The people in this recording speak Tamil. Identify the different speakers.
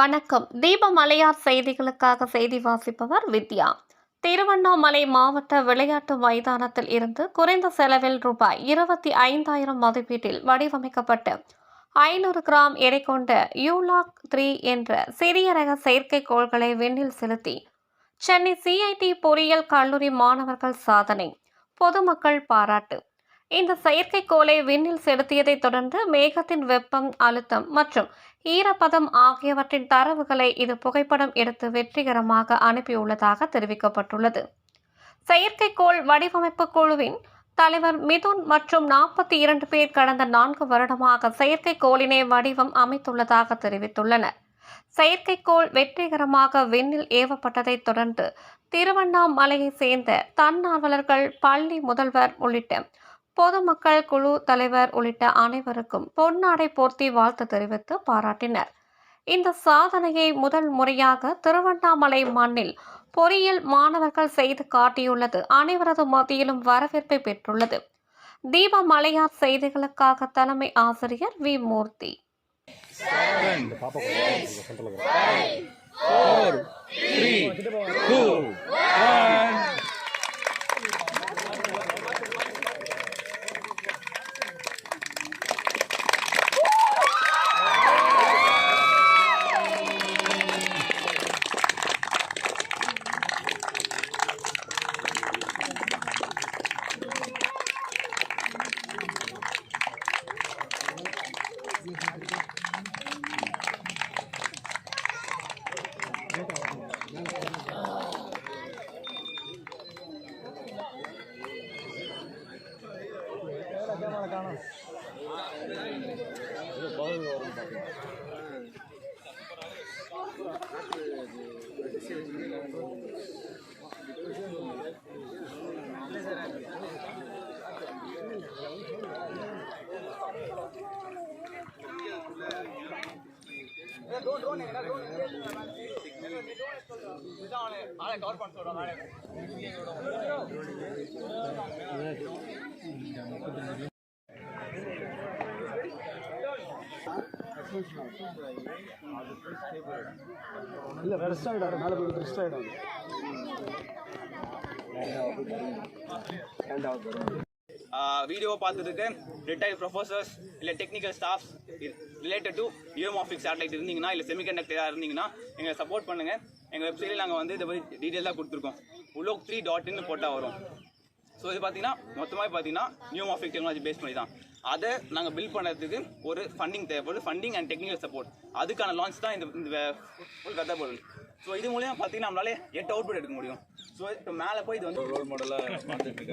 Speaker 1: வணக்கம். தீப மலையார் செய்திகளுக்காக செய்தி வாசிப்பவர் வித்யா. திருவண்ணாமலை மாவட்ட விளையாட்டு மைதானத்தில் இருந்து குறைந்த செலவில் ரூபாய் இருபத்தி ஐந்தாயிரம் மதிப்பீட்டில் வடிவமைக்கப்பட்டு ஐநூறு கிராம் எடை கொண்ட யூலாக் த்ரீ என்ற சிறிய ரக செயற்கைக்கோள்களை விண்ணில் செலுத்தி சென்னை சிஐடி பொறியியல் கல்லூரி மாணவர்கள் சாதனை பொதுமக்கள் பாராட்டு. இந்த செயற்கைக்கோளை விண்ணில் செலுத்தியதைத் தொடர்ந்து மேகத்தின் வெப்பம் அழுத்தம் மற்றும் ஈரப்பதம் ஆகியவற்றின் தரவுகளை இது புகைப்படம் எடுத்து வெற்றிகரமாக அனுப்பியுள்ளதாக தெரிவிக்கப்பட்டுள்ளது. செயற்கைக்கோள் வடிவமைப்பு குழுவின் தலைவர் மிதுன் மற்றும் நாற்பத்தி இரண்டு பேர் கடந்த நான்கு வருடமாக செயற்கைக்கோளினை வடிவம் அமைத்துள்ளதாக தெரிவித்துள்ளனர். செயற்கைக்கோள் வெற்றிகரமாக விண்ணில் ஏவப்பட்டதைத் தொடர்ந்து திருவண்ணாமலையை சேர்ந்த தன்னார்வலர்கள் பள்ளி முதல்வர் உள்ளிட்ட பொதுமக்கள் குழு தலைவர் உள்ளிட்ட அனைவருக்கும் பொன்னாடை போர்த்தி வாழ்த்து தெரிவித்து பாராட்டினர். இந்த சாதனையை முதல் முறையாக திருவண்ணாமலை மண்ணில் பொறியியல் மாணவர்கள் செய்து காட்டியுள்ளது. அனைவரது மத்தியிலும் வரவேற்பை பெற்றுள்ளது. தீப மலையார் செய்திகளுக்காக தலைமை ஆசிரியர் வி. மூர்த்தி.
Speaker 2: Four, காணும்
Speaker 3: இல்லை ரெஸ்ட் ஆகிடும் மேலே போய் ப்ரெஸ் ஆகிடும்
Speaker 4: வீடியோ பார்த்துட்டு ரிட்டையர்ட் ப்ரொஃபசர்ஸ் இல்லை டெக்னிக்கல் ஸ்டாஃப்ஸ் ரிலேட்டட் டு யூஎம்ஆஃபிக் சேட்டலைட் இருந்தீங்கன்னா இல்லை செமிகண்டக்டராக இருந்தீங்கன்னா எங்களை சப்போர்ட் பண்ணுங்கள் எங்கள் வெப்சைட்டில் நாங்கள் வந்து இதை பற்றி டீட்டெயிலாக கொடுத்துருக்கோம். உலோக் த்ரீ டாட் இன்னு போட்டால் வரும். ஸோ இது பார்த்தீங்கன்னா மொத்தமாக பார்த்தீங்கன்னா நியூ மாஃபிக் டெக்னாலஜி பேஸ் பண்ணி தான். அதை நாங்கள் பில்ட் பண்ணுறதுக்கு ஒரு ஃபண்டிங் தேவைப்படுது ஃபண்டிங் அண்ட் டெக்னிக்கல் சப்போர்ட் அதுக்கான லான்ச் தான் இந்த இந்த ஃபுல் கதை பொருள். ஸோ இது மூலியமாக பார்த்தீங்கன்னா நம்மளால எட்டு அவுட்புட் எடுக்க முடியும். ஸோ இப்போ மேலே போய் இது வந்து ரோல் மாடலாக பார்த்துட்டு